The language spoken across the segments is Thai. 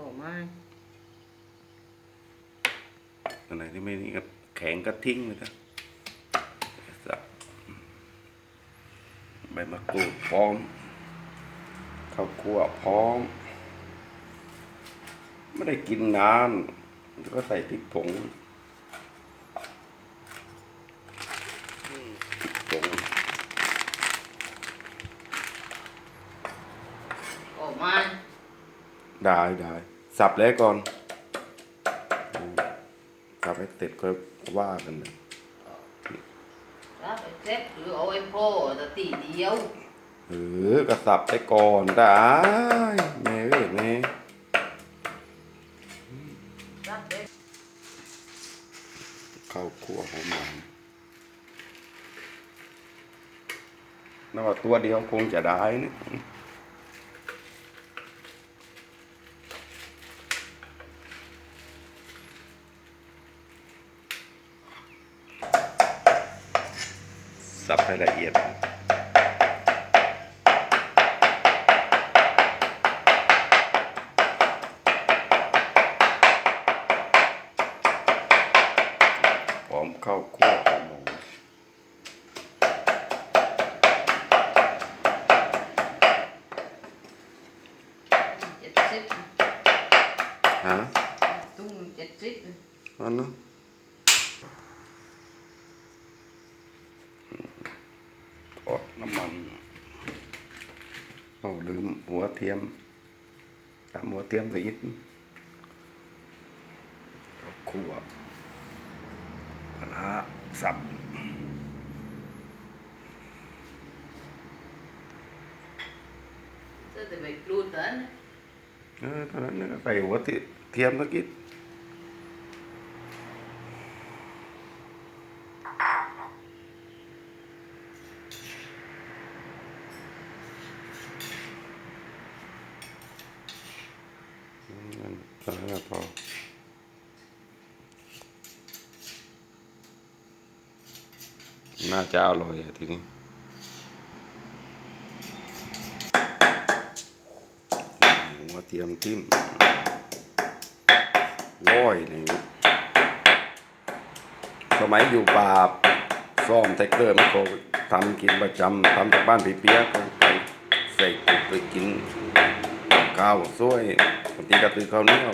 อไม้อันไหนที่ไม่นี่ก็แข็งก็ทิ้งเลยนะสับใบมะกรูดพร้อมข้าวคั่วพร้อม ไม่ได้กินนานแล้วก็ใส่พริกผงพริกผงขอไม้ ได้ได้สับแล้วก่อนอืมสับให้เสร็จก็ว่ากันนะรับไปเซ็ตหรือเอาไอ้พ่อแต่ตีเดียวเออกระสับไปก่อนได้แม่เอ้ยแม่รับไปข้าวคั่วหอมหวานแล้วว่าตัวเดียวคงจะได้น สับให้ละเอียดหอมข้าวคั่วหอมหมูเจ็ดสิบฮะตุ้งเจ็ดสิบอันนั้นทอดน้ำมันเอาลืมหัวเทียมตามหัวเทียมไปอีกข้าวคั่วปลาร้าสับจะแต่ไปกรูดนั้นเออตอนนั้นก็ใส่หัวเทียมสักนิด ตอนนั้นพอน่าจะอร่อยอะทีนี้หัวเทียมทิ่มร้อยนี่สมัยอยู่ป่าซ่อมแท็กเตอร์มันก็ทำกินประจำทำจากบ้านผีเปียกไปใส่กุกไปกิน ข้าวสวยบางทีก็ตือข้าวเหนียว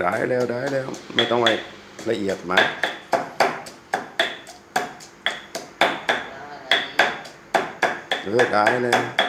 ได้แล้วได้แล้ว ไม่ต้องไปละเอียดมากเออได้เลย